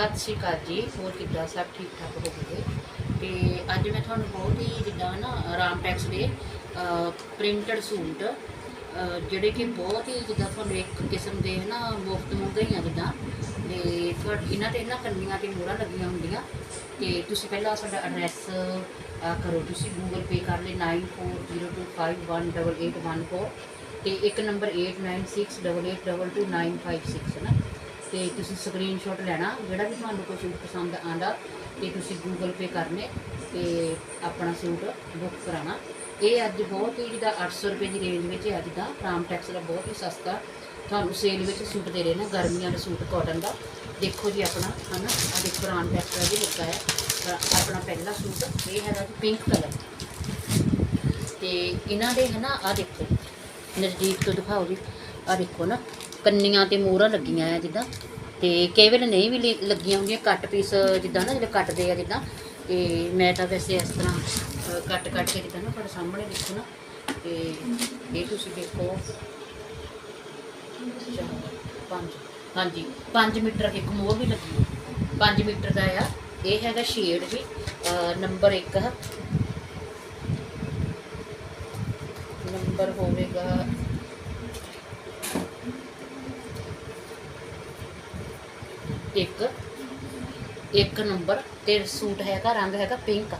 ਸਤਿ ਸ਼੍ਰੀ ਅਕਾਲ ਜੀ। ਹੋਰ ਕਿੱਦਾਂ? ਸਭ ਠੀਕ ਠਾਕ ਹੋਵੋਗੇ ਤੇ ਅੱਜ ਮੈਂ ਤੁਹਾਨੂੰ ਬਹੁਤ ਹੀ ਜਿੱਦਾਂ ਨਾ ਰਾਮਟੈਕਸ ਦੇ ਪ੍ਰਿੰਟਡ ਸੂਟ ਜਿਹੜੇ ਕਿ ਬਹੁਤ ਹੀ ਜਿੱਦਾਂ ਤੁਹਾਨੂੰ ਇੱਕ ਕਿਸਮ ਦੇ ਨਾ ਮੁਫਤ ਮੁਹੱਈਆ ਜਿੱਦਾਂ, ਤੇ ਤੁਹਾਡੇ ਇਹਨਾਂ ਤੇ ਨਾ ਕੰਨੀਆਂ ਤੇ ਮੋਹਰਾਂ ਲੱਗੀਆਂ ਹੁੰਦੀਆਂ। ਤੇ ਤੁਸੀਂ ਪਹਿਲਾਂ ਸਾਡਾ ਐਡਰੈਸ ਕਰੋ। ਤੁਸੀਂ ਗੂਗਲ ਪੇ ਕਰ ਲੈ 9402518814 ਤੇ ਇੱਕ ਨੰਬਰ 8968882956 ਨਾ? ਤੇ ਤੁਸੀਂ ਸਕਰੀਨਸ਼ਾਟ ਲੈਣਾ, ਜਿਹੜਾ ਵੀ ਤੁਹਾਨੂੰ ਕੋਈ ਸੂਟ ਪਸੰਦ ਆਂਦਾ ਤੇ ਤੁਸੀਂ ਗੂਗਲ ਪੇ ਕਰਨੇ ਤੇ ਆਪਣਾ ਸੂਟ ਬੁੱਕ ਕਰਾਉਣਾ। ਇਹ ਅੱਜ ਬਹੁਤ ਹੀ ਜਿਹਦਾ 800 ਰੁਪਏ ਦੀ ਰੇਂਜ ਵਿੱਚ ਅੱਜ ਦਾ ਰਾਮ ਟੈਕਸ ਦਾ ਬਹੁਤ ਹੀ ਸਸਤਾ, ਤੁਹਾਨੂੰ ਸੇਲ ਵਿੱਚ ਸੂਟ ਦੇ ਰਹੇ ਨੇ, ਗਰਮੀਆਂ ਦਾ ਸੂਟ ਕਾਟਨ ਦਾ। ਦੇਖੋ ਜੀ ਆਪਣਾ, ਹਨਾ? ਆ ਦੇਖੋ ਰਾਮ ਟੈਕਸ ਦਾ ਵੀ ਲੱਗਾ ਹੈ। ਆਪਣਾ ਪਹਿਲਾ ਸੂਟ, ਇਹ ਹੈਗਾ ਜੀ ਪਿੰਕ ਕਲਰ ਤੇ ਇਹਨਾਂ ਦੇ, ਹਨਾ? ਆ ਦੇਖੋ, ਨਜ਼ਦੀਕ ਤੋਂ ਦਿਖਾਓ ਜੀ। ਆ ਦੇਖੋ ਨਾ ਕੰਨੀਆਂ ਤੇ ਮੋਹਰਾਂ ਲੱਗੀਆਂ ਆ ਜਿੱਦਾਂ। ਤੇ ਕਈ ਵੇਲੇ ਨਹੀਂ ਵੀ ਲ- ਲੱਗੀਆਂ ਹੁੰਦੀਆਂ ਕੱਟ ਪੀਸ ਜਿੱਦਾਂ ਨਾ ਜਿਹੜੇ ਕੱਟਦੇ ਆ ਜਿੱਦਾਂ। ਤੇ ਮੈਂ ਤਾਂ ਵੈਸੇ ਇਸ ਤਰ੍ਹਾਂ ਅ, ਕੱਟ ਕੱਟ ਕੇ ਜਿੱਦਾਂ ਨਾ ਤੁਹਾਡੇ ਸਾਹਮਣੇ ਦੇਖੋ ਨਾ ਤੇ ਇਹ ਤੁਸੀਂ ਦੇਖੋ। ਚਾਰ, ਪੰਜ ਹਾਂਜੀ 5 ਮੀਟਰ ਇੱਕ ਮੋਹਰ ਵੀ ਲੱਗੀ 5 ਮੀਟਰ ਦਾ ਆ। ਇਹ ਹੈਗਾ ਸ਼ੇਡ ਵੀ ਨੰਬਰ 1 ਨੰਬਰ ਹੋਵੇਗਾ ਇੱਕ ਇੱਕ ਨੰਬਰ ਤੇ ਸੂਟ ਹੈਗਾ, ਰੰਗ ਹੈਗਾ ਪਿੰਕ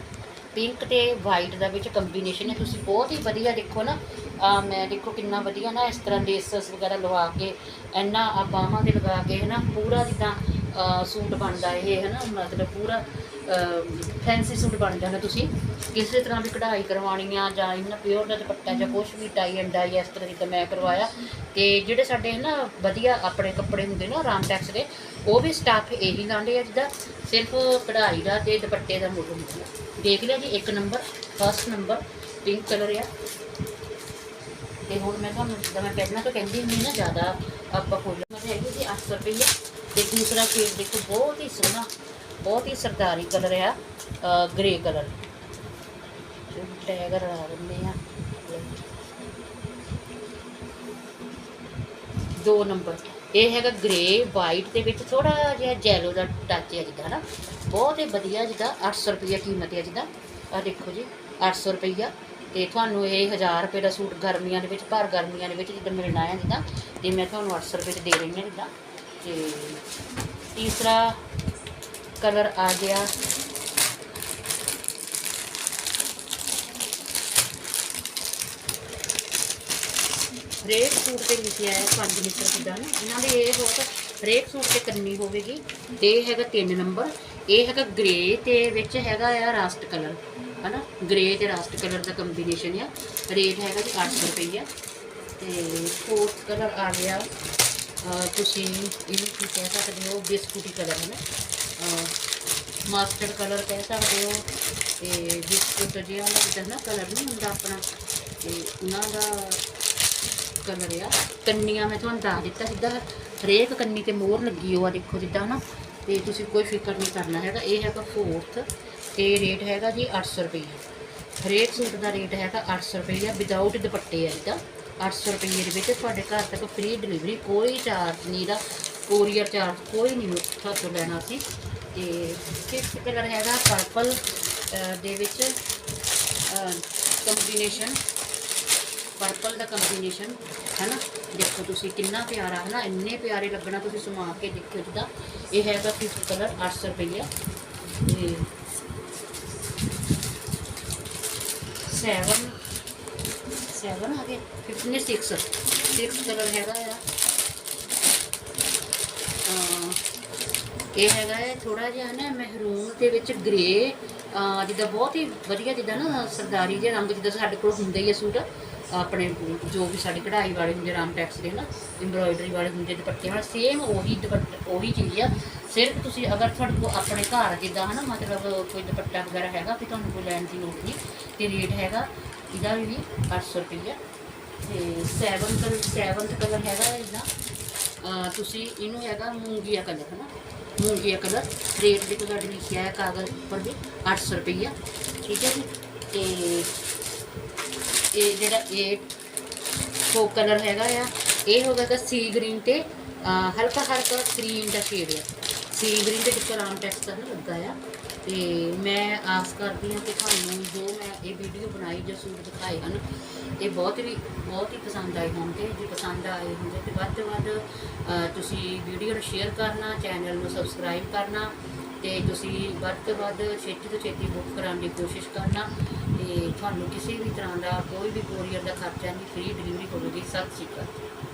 ਪਿੰਕ ਤੇ ਵਾਈਟ ਦਾ ਵਿੱਚ ਕੰਬੀਨੇਸ਼ਨ ਹੈ। ਤੁਸੀਂ ਬਹੁਤ ਹੀ ਵਧੀਆ ਦੇਖੋ ਨਾ। ਆ ਮੈਂ ਦੇਖੋ ਕਿੰਨਾ ਵਧੀਆ ਨਾ ਇਸ ਤਰ੍ਹਾਂ ਲੇਸਸ ਵਗੈਰਾ ਲਵਾ ਕੇ, ਇੰਨਾ ਆ ਬਾਹਾਂ ਤੇ ਲਗਾ ਕੇ ਹੈ ਨਾ ਪੂਰਾ ਜਿੱਦਾਂ ਸੂਟ ਬਣਦਾ ਇਹ ਹੈ ਨਾ ਮਤਲਬ ਪੂਰਾ ਫੈਂਸੀ ਸੂਟ ਬਣ ਜਾਣਾ ਤੁਸੀਂ। ਕਿਸੇ ਤਰ੍ਹਾਂ ਵੀ ਕਢਾਈ ਕਰਵਾਉਣੀ ਆ ਜਾਂ ਇਹਨਾਂ ਪਿਓਰ ਦਾ ਦੁਪੱਟਾ ਜਾਂ ਕੁਝ ਵੀ ਟਾਈ ਐਂਡ ਡਾਈ ਇਸ ਤਰ੍ਹਾਂ ਜਿੱਦਾਂ ਮੈਂ ਕਰਵਾਇਆ। ਤੇ ਜਿਹੜੇ ਸਾਡੇ ਨਾ ਵਧੀਆ ਆਪਣੇ ਕੱਪੜੇ ਹੁੰਦੇ ਨਾ ਆਰਾਮ ਟੈਕਸ ਦੇ, ਉਹ ਵੀ ਸਟਾਫ ਇਹੀ ਲਾਉਂਦੇ ਆ ਜਿੱਦਾਂ ਸਿਰਫ ਕਢਾਈ ਦਾ ਤੇ ਦੁਪੱਟੇ ਦਾ ਮੁੱਲ ਹੁੰਦਾ ਦੇਖ ਲਿਆ ਜੀ, ਇੱਕ number first number pink colour ਆ। ਤੇ ਹੁਣ ਮੈਂ ਤੁਹਾਨੂੰ ਜਿੱਦਾਂ ਮੈਂ ਪਹਿਲਾਂ ਤਾਂ ਕਹਿੰਦੀ ਹੁੰਦੀ ਨਾ, ਜ਼ਿਆਦਾ ਆਪਾਂ ਫੁੱਲ ਮੈਂ ਹੈਗੀ ਜੀ 800 ਰੁਪਏ ਤੇ ਦੂਸਰਾ ਸ਼ੇਡ ਦੇਖੋ, ਬਹੁਤ ਹੀ ਸੋਹਣਾ। ਬਹੁਤ ਹੀ ਸਰਦਾਰੀ ਕਲਰ ਆ ਗ੍ਰੇ ਕਲਰ। ਟੈਗ ਲਾ ਦਿੰਦੇ ਆ। ਦੋ ਨੰਬਰ। ਇਹ ਹੈਗਾ ਗ੍ਰੇ ਵਾਈਟ ਦੇ ਵਿੱਚ ਥੋੜਾ ਜਿਹਾ ਜੈਲੋ ਦਾ ਟੱਚ ਹੈ ਜਿੱਦਾਂ, ਹਨਾ? ਬਹੁਤ ਹੀ ਵਧੀਆ ਜਿੱਦਾਂ 800 ਰੁਪਏ ਕੀਮਤ ਹੈ ਜਿੱਦਾਂ। ਆ ਦੇਖੋ ਜੀ 800 ਰੁਪਈਆ। ਤੇ ਤੁਹਾਨੂੰ ਇਹ 1000 ਰੁਪਏ ਦਾ ਸੂਟ ਗਰਮੀਆਂ ਦੇ ਵਿੱਚ, ਭਰ ਗਰਮੀਆਂ ਦੇ ਵਿੱਚ ਜਿੱਦਾਂ ਮਿਲਣਾ ਹੈ ਜਿੱਦਾਂ। ਤੇ ਮੈਂ ਤੁਹਾਨੂੰ 800 ਰੁਪਏ 'ਚ ਦੇ ਰਹੀ ਹਾਂ ਜਿੱਦਾਂ। ਤੇ ਤੀਸਰਾ ਕਲਰ ਆ ਗਿਆ। ਹਰੇਕ ਸੂਟ ਤੇ ਲਿਖਿਆ ਹੈ 5 ਮੀਟਰ ਜਿੱਦਾਂ ਇਹਨਾਂ ਦੇ ਇਹ ਬਹੁਤ, ਹਰੇਕ ਸੂਟ ਤੇ ਕੰਨੀ ਹੋਵੇਗੀ। ਤੇ ਇਹ ਹੈਗਾ 3 ਨੰਬਰ। ਇਹ ਹੈਗਾ ਗ੍ਰੇ ਤੇ ਵਿੱਚ ਹੈਗਾ ਆ ਰਾਸਟ ਕਲਰ ਹਨਾ? ਗ੍ਰੇ ਤੇ ਰਾਸਟ ਕਲਰ ਦਾ ਕੰਬੀਨੇਸ਼ਨ ਆ। ਰੇਟ ਹੈਗਾ ਜੀ 800 ਰੁਪਈਆ। ਤੇ ਫੋਰਥ ਕਲਰ ਆ ਗਿਆ। ਤੁਸੀਂ ਇਹਨੂੰ ਕੀ ਕਹਿ ਸਕਦੇ ਹੋ? ਬਿਸਕੁਟੀ ਕਲਰ ਹੈ ਨਾ ਮਾਸਟਰਡ ਕਲਰ ਕਹਿ ਸਕਦੇ ਹੋ ਤੇ ਬਿਸਕੁਟ ਜਿਹਾ ਉਹਨਾਂ ਦਾ ਨਾ ਕਲਰ ਨਹੀਂ ਹੁੰਦਾ ਆਪਣਾ, ਤੇ ਉਹਨਾਂ ਦਾ ਕਲਰ ਆ। ਕੰਨੀਆਂ ਮੈਂ ਤੁਹਾਨੂੰ ਦੱਸ ਦਿੱਤਾ ਸਿੱਧਾ, ਹਰੇਕ ਕੰਨੀ ਤੇ ਮੋਹਰ ਲੱਗੀ ਹੋਆ ਦੇਖੋ ਜਿੱਦਾਂ ਨਾ ਤੇ ਤੁਸੀਂ ਕੋਈ ਫਿਕਰ ਨਹੀਂ ਕਰਨਾ ਹੈਗਾ, ਇਹ ਹੈਗਾ ਫੋਰਥ ਤੇ ਰੇਟ ਹੈਗਾ ਜੀ 800 ਰੁਪਏ ਹਰੇਕ ਸੂਟ ਦਾ ਰੇਟ ਹੈਗਾ 800 ਰੁਪਏ ਵਿਦਆਊਟ ਦੁਪੱਟੇ ਆ ਇਹਦਾ। 800 ਰੁਪਏ ਦੇ ਵਿੱਚ ਤੁਹਾਡੇ ਘਰ ਤੱਕ ਫ੍ਰੀ ਡਿਲੀਵਰੀ ਕੋਈ ਚਾਰਜ ਨਹੀਂ ਦਾ ਕੋਰੀਅਰ ਚਾਰਜ ਕੋਈ ਨਹੀਂ ਤੁਹਾਤੋਂ ਲੈਣਾ ਸੀ। ਤੇ ਫਿਫਥ ਕਲਰ ਹੈਗਾ ਪਰਪਲ ਦੇ ਵਿੱਚ ਕੰਬੀਨੇਸ਼ਨ ਪਰਪਲ ਦਾ ਕੰਬੀਨੇਸ਼ਨ ਹੈ ਨਾ ਦੇਖੋ ਤੁਸੀਂ ਕਿੰਨਾ ਪਿਆਰਾ ਹੈ ਨਾ ਇੰਨੇ ਪਿਆਰੇ ਲੱਗਣਾ ਤੁਸੀਂ ਸਮਾ ਕੇ ਦੇਖੋ ਜਿੱਦਾਂ। ਇਹ ਹੈਗਾ ਫਿਫਥ ਕਲਰ 800 ਰੁਪਏ ਤੇ 7 7 ਆ ਗਏ 56 6 ਕਲਰ ਹੈਗਾ ਆ। ਇਹ ਹੈਗਾ ਹੈ ਥੋੜਾ ਜਿਹਾ ਨਾ ਮਹਿਰੂਨ ਦੇ ਵਿੱਚ ਗ੍ਰੇ ਜਿੱਦਾਂ ਬਹੁਤ ਹੀ ਵਧੀਆ ਜਿੱਦਾਂ ਨਾ ਸਰਦਾਰੀ ਜਿਹੇ ਰੰਗ ਜਿੱਦਾਂ ਸਾਡੇ ਕੋਲ ਹੁੰਦੇ ਹੀ ਆ ਸੂਟ, ਆਪਣੇ ਜੋ ਵੀ ਸਾਡੇ ਕਢਾਈ ਵਾਲੇ ਹੁੰਦੇ ਰਾਮ ਟੈਕਸ ਦੇ ਨਾ ਐਮਬ੍ਰੋਇਡਰੀ ਵਾਲੇ ਹੁੰਦੇ ਦੁਪੱਟੇ ਵਾਲੇ ਸੇਮ ਉਹੀ ਦੁਪੱਟਾ, ਉਹੀ ਚੀਜ਼ ਆ। ਸਿਰਫ ਤੁਸੀਂ ਅਗਰ ਤੁਹਾਡੇ ਕੋਲ ਆਪਣੇ ਘਰ ਜਿੱਦਾਂ ਹਨਾ, ਮਤਲਬ ਕੋਈ ਦੁਪੱਟਾ ਵਗੈਰਾ ਹੈਗਾ ਤੇ ਤੁਹਾਨੂੰ ਕੋਈ ਲੈਣ ਦੀ ਲੋੜ ਨਹੀਂ, ਤੇ ਰੇਟ ਹੈਗਾ ਇਹਦਾ ਵੀ 800 ਰੁਪਈਆ। ਤੇ 7 ਕਲਰ 7th ਕਲਰ ਹੈਗਾ ਇਹਦਾ। ਤੁਸੀਂ ਇਹਨੂੰ ਹੈਗਾ ਮੂੰਗੀਆ ਕਲਰ ਹੈ ਨਾ ਮੂੰਗੀਆ ਕਲਰ ਰੇਟ ਦੇਖੋ ਤੁਹਾਡੇ ਲਿਖਿਆ ਹੈ ਕਾਗਜ਼ ਉੱਪਰ ਵੀ 800 ਰੁਪਈਆ, ਠੀਕ ਹੈ ਜੀ? ਤੇ ਇਹ ਜਿਹੜਾ ਇਹ ਕੋ ਕਲਰ ਹੈਗਾ ਆ, ਇਹ ਹੋਵੇਗਾ ਸੀ ਗ੍ਰੀਨ ਤੇ ਹਲਕਾ ਹਲਕਾ ਕਰੀਮ ਦਾ ਸ਼ੇਡ ਆ। ਸੀਵਰਿੰਗ ਦੇ ਵਿੱਚ ਆਰਾਮ ਟੈਕਸ ਕਰਨ ਲੱਗਾ ਆ। ਤੇ ਮੈਂ ਆਸ ਕਰਦੀ ਹਾਂ ਕਿ ਤੁਹਾਨੂੰ ਜੋ ਮੈਂ ਇਹ ਵੀਡੀਓ ਬਣਾਈ ਜੋ ਸੂਟ ਦਿਖਾਏ ਹਨ, ਇਹ ਬਹੁਤ ਹੀ ਬਹੁਤ ਹੀ ਪਸੰਦ ਆਏ ਹੋਣਗੇ। ਜੇ ਪਸੰਦ ਆਏ ਹੁੰਦੇ ਤੇ ਵੱਧ ਤੋਂ ਵੱਧ ਤੁਸੀਂ ਵੀਡੀਓ ਨੂੰ ਸ਼ੇਅਰ ਕਰਨਾ ਚੈਨਲ ਨੂੰ ਸਬਸਕ੍ਰਾਈਬ ਕਰਨਾ ਤੇ ਤੁਸੀਂ ਵੱਧ ਤੋਂ ਵੱਧ ਛੇਤੀ ਤੋਂ ਛੇਤੀ ਬੁੱਕ ਕਰਾਉਣ ਦੀ ਕੋਸ਼ਿਸ਼ ਕਰਨਾ ਤੇ ਤੁਹਾਨੂੰ ਕਿਸੇ ਵੀ ਤਰ੍ਹਾਂ ਦਾ ਕੋਈ ਵੀ ਕੋਰੀਅਰ ਦਾ ਖਰਚਾ ਨਹੀਂ ਫ੍ਰੀ ਡਿਲੀਵਰੀ ਹੋਵੇਗੀ। ਸਤਿ ਸ਼੍ਰੀ ਅਕਾਲ।